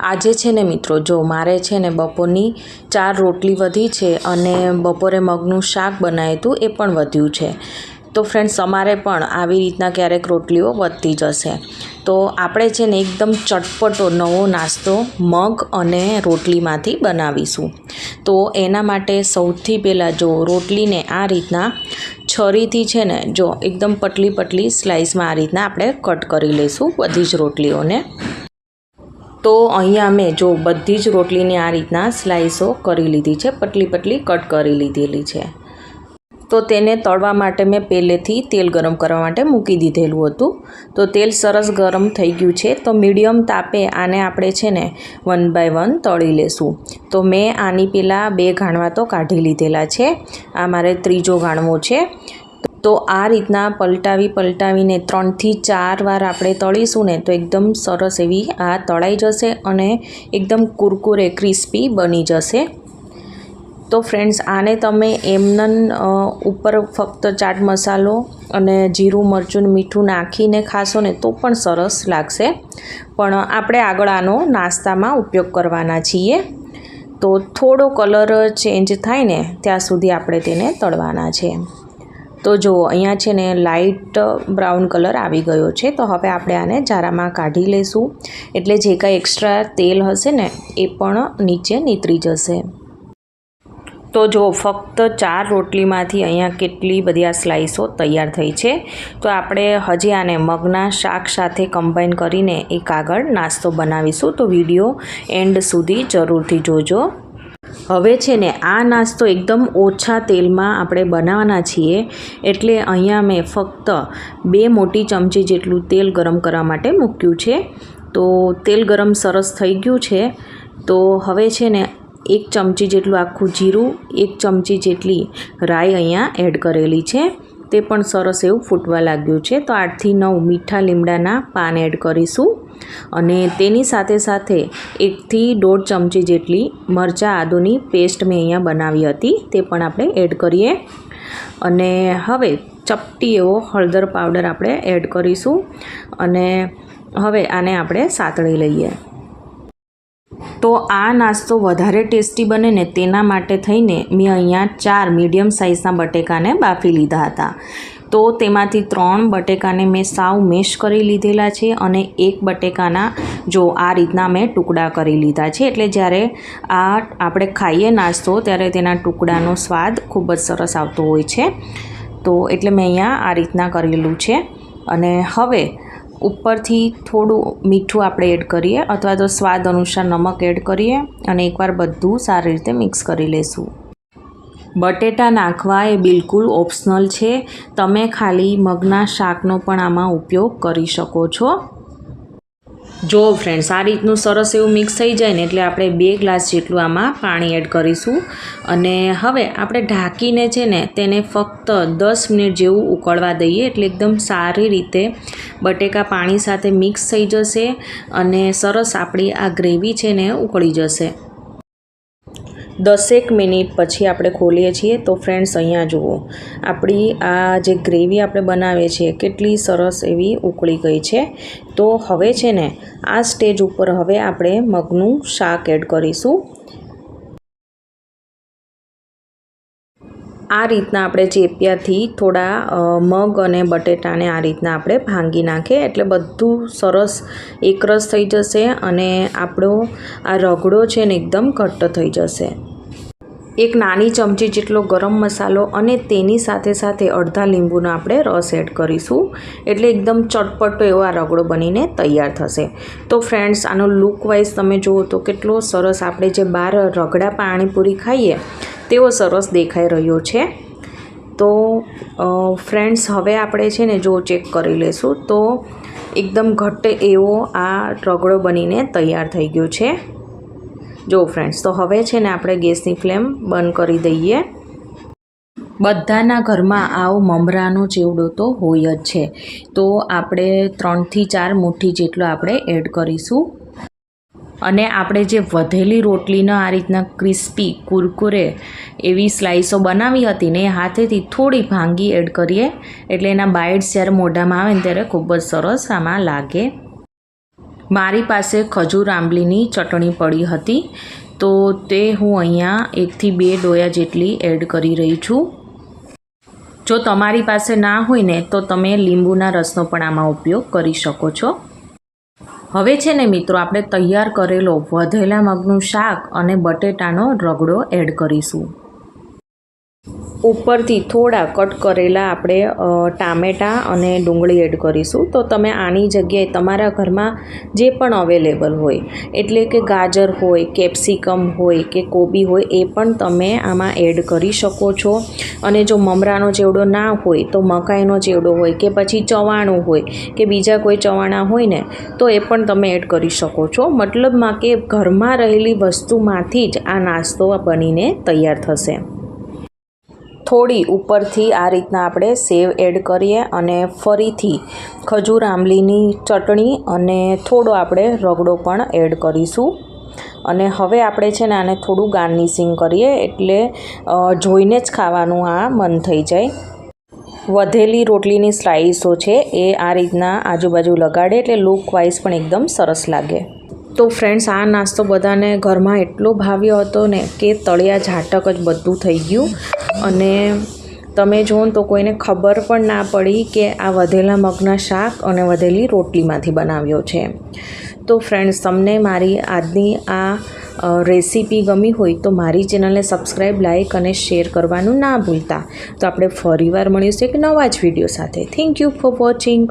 આજે છે ને મિત્રો, જો મારે છે ને બપોરની ચાર રોટલી વધી છે અને બપોરે મગનું શાક બનાવ્યું હતું, એ પણ વધ્યું છે. તો ફ્રેન્ડ્સ તમારે પણ આવી રીતના ક્યારેક રોટલીઓ વધતી જશે તો આપણે છે ને એકદમ ચટપટો નવો નાસ્તો મગ અને રોટલીમાંથી બનાવીશું. તો એના માટે સૌથી પહેલાં જો રોટલીને આ રીતના છરીથી છે ને જો એકદમ પટલી પટલી સ્લાઇસમાં આ રીતના આપણે કટ કરી લઈશું બધી જ રોટલીઓને. તો અહીંયા મેં જો બધી જ રોટલીને આ રીતના સ્લાઇસો કરી લીધી છે પતલી પતલી કટ કરી લીધેલી છે. તો તેને તળવા માટે મેં પહેલેથી તેલ ગરમ કરવા માટે મૂકી દીધેલું હતું. તો તેલ સરસ ગરમ થઈ ગયું છે, તો મીડિયમ તાપે આને આપણે છે ને વન બાય વન તળી લેશું. તો મેં આની પહેલાં બે ઘાણવા તો કાઢી લીધેલા છે. આ મારે ત્રીજો ઘાણવો છે. તો આ રીતના પલટાવી પલટાવીને ત્રણથી ચાર વાર આપણે તળીશું ને તો એકદમ સરસ એવી આ તળાઈ જશે અને એકદમ કુરકુરે ક્રિસ્પી બની જશે. તો ફ્રેન્ડ્સ, આને તમે એમનન ઉપર ફક્ત ચાટ મસાલો અને જીરું, મરચું મીઠું નાખીને ખાશો ને તો પણ સરસ લાગશે. પણ આપણે આગળ આનો નાસ્તામાં ઉપયોગ કરવાના છીએ. તો થોડો કલર ચેન્જ થાય ને ત્યાં સુધી આપણે તેને તળવાના છે. તો જુઓ, અહીંયા છે ને લાઇટ બ્રાઉન કલર આવી ગયો છે. તો હવે આપણે આને જારામાં કાઢી લઈશું એટલે જે કાંઈ એક્સ્ટ્રા તેલ હશે ને, એ પણ નીચે નીતરી જશે. તો જો ફક્ત ચાર રોટલીમાંથી અહીંયા કેટલી બધી આ સ્લાઇસો તૈયાર થઈ છે. તો આપણે હજી આને મગના શાક સાથે કમ્બાઈન કરીને એક આગળ નાસ્તો બનાવીશું. તો વીડિયો એન્ડ સુધી જરૂરથી જોજો. હવે છે ને, આ નાસ્તો એકદમ ઓછા તેલમાં આપણે બનાવવાના છીએ. એટલે અહીંયા મેં ફક્ત બે મોટી ચમચી જેટલું તેલ ગરમ કરવા માટે મૂક્યું છે. તો તેલ ગરમ સરસ થઈ ગયું છે. તો હવે છે ને, એક ચમચી જેટલું આખું જીરું, એક ચમચી જેટલી રાઈ અહીંયા એડ કરેલી છે. તે પણ સરસ એવું ફૂટવા લાગ્યું છે. તો આઠથી નવ મીઠા લીમડાના પાન એડ કરીશું. અને તેની સાથે સાથે એકથી દોઢ ચમચી જેટલી મરચાં આદુની પેસ્ટ મેં અહીંયા બનાવી હતી, તે પણ આપણે એડ કરીએ. અને હવે ચપટી એવો હળદર પાવડર આપણે એડ કરીશું અને હવે આને આપણે સાતળી લઈએ. તો આ નાસ્તો વધારે ટેસ્ટી બને ને તેના માટે થઈને મેં અહીંયા ચાર મીડિયમ સાઇઝના બટેકાને બાફી લીધા હતા. તો તેમાંથી ત્રણ બટેકાને મેં સાવ મેશ કરી લીધેલા છે અને એક બટેકાના જો આ રીતના મેં ટુકડા કરી લીધા છે. એટલે જ્યારે આ આપણે ખાઈએ નાસ્તો, ત્યારે તેના ટુકડાનો સ્વાદ ખૂબ જ સરસ આવતો હોય છે. તો એટલે મેં અહીંયા આ રીતના કરેલું છે. અને હવે ઉપરથી થોડું મીઠું આપણે એડ કરીએ, અથવા તો સ્વાદ અનુસાર નમક એડ કરીએ અને એકવાર બધું સારી રીતે મિક્સ કરી લઈશું બટેટા નાખવા એ બિલકુલ ઓપ્શનલ છે. તમે ખાલી મગના શાકનો પણ આમાં ઉપયોગ કરી શકો છો. જો ફ્રેન્ડ્સ આ રીતનું સરસ એવું મિક્સ થઈ જાય ને એટલે આપણે બે ગ્લાસ જેટલું આમાં પાણી એડ કરીશું. અને હવે આપણે ઢાંકીને છે ને તેને ફક્ત દસ મિનિટ જેવું ઉકળવા દઈએ એટલે એકદમ સારી રીતે બટેકા પાણી સાથે મિક્સ થઈ જશે અને સરસ આપણી આ ગ્રેવી છે ને ઉકળી જશે. દસેક મિનિટ પછી આપણે ખોલીએ છીએ તો ફ્રેન્ડ્સ, અહીંયા જુઓ. આપણી આ જે ગ્રેવી આપણે બનાવીએ છીએ કેટલી સરસ એવી ઉકળી ગઈ છે. તો હવે છે ને, આ સ્ટેજ ઉપર હવે આપણે મગનું શાક એડ કરીશું. આ રીતના આપણે ચેપિયાથી થોડા મગ અને બટેટાને આ રીતના આપણે ભાંગી નાખીએ. એટલે બધું સરસ એકરસ થઈ જશે અને આપણો આ રગડો છે ને એકદમ ઘટ્ટ થઈ જશે. એક નાની ચમચી જેટલો ગરમ મસાલો અને તેની સાથે સાથે અડધા લીંબુનો આપણે રસ એડ કરીશું. એટલે એકદમ ચટપટો એવો આ રગડો બનીને તૈયાર થશે. તો ફ્રેન્ડ્સ, આનો લુક વાઇઝ તમે જુઓ તો કેટલો સરસ આપણે જે બહાર રગડા પાણીપુરી ખાઈએ, તેવો સરસ દેખાઈ રહ્યો છે. તો ફ્રેન્ડ્સ, હવે આપણે છે ને જો ચેક કરી લઈશું તો એકદમ ઘટ્ટ એવો આ રગડો બનીને તૈયાર થઈ ગયો છે. જો ફ્રેન્ડ્સ તો હવે છે ને આપણે ગેસની ફ્લેમ બંધ કરી દઈએ. બધાના ઘરમાં આવો મમરાનો ચેવડો તો હોય જ છે. તો આપણે ત્રણથી ચાર મુઠ્ઠી જેટલો આપણે એડ કરીશું. અને આપણે જે વધેલી રોટલીનો આ રીતના ક્રિસ્પી કુરકુરે એવી સ્લાઇસો બનાવી હતી ને હાથેથી થોડી ભાંગી એડ કરીએ. એટલે એના બાઇટ્સ જ્યારે મોઢામાં આવે ને ત્યારે ખૂબ જ સરસ આમાં લાગે. મારી પાસે ખજૂર આંબલીની ચટણી પડી હતી, તો તે હું અહીંયા એકથી બે ડોયા જેટલી એડ કરી રહી છું. જો તમારી પાસે ના હોય ને, તો તમે લીંબુના રસનો પણ આમાં ઉપયોગ કરી શકો છો. હવે છે ને મિત્રો, આપણે તૈયાર કરેલો વધેલા મગનું શાક અને બટેટાનો રગડો એડ કરીશું. ઉપરથી થોડા કટ કરેલા આપણે ટામેટાં અને ડુંગળી એડ કરીશું. તો તમે આની જગ્યાએ તમારા ઘરમાં જે પણ અવેલેબલ હોય, એટલે કે ગાજર હોય, કેપ્સિકમ હોય કે કોબી હોય, એ પણ તમે આમાં એડ કરી શકો છો. અને જો મમરાનો ચેવડો ના હોય, તો મકાઈનો ચેવડો હોય કે પછી ચવાણું હોય કે બીજા કોઈ ચવાણા હોય ને, તો એ પણ તમે એડ કરી શકો છો. મતલબમાં કે ઘરમાં રહેલી વસ્તુમાંથી જ આ નાસ્તો બનીને તૈયાર થશે. થોડી ઉપરથી આ રીતના આપણે સેવ એડ કરીએ અને ફરીથી ખજૂર, આંબલીની ચટણી અને થોડો આપણે રગડો પણ એડ કરીશું. અને હવે આપણે છે ને આને થોડું ગાર્નિશિંગ કરીએ એટલે જોઈને જ ખાવાનું આ મન થઈ જાય. વધેલી રોટલીની સ્લાઈસો છે એ આ રીતના આજુબાજુ લગાડે એટલે લુક વાઇઝ પણ એકદમ સરસ લાગે. તો ફ્રેન્ડ્સ આ નાસ્તો બધાને ઘરમાં એટલો ભાવ્યો હતો ને કે તળિયા ઝાટક જ બધું થઈ ગયું. અને તમે જુઓ તો કોઈને ખબર પણ ના પડી કે આ વધેલા મગના શાક અને વધેલી રોટલીમાંથી બનાવ્યો છે. તો ફ્રેન્ડ્સ તમને મારી આજની આ રેસીપી ગમી હોય તો મારી ચેનલને સબસ્ક્રાઈબ લાઇક અને શેર કરવાનું ના ભૂલતા. તો આપણે ફરીવાર મળીશું એક નવા જ વીડિયો સાથે. Thank you for watching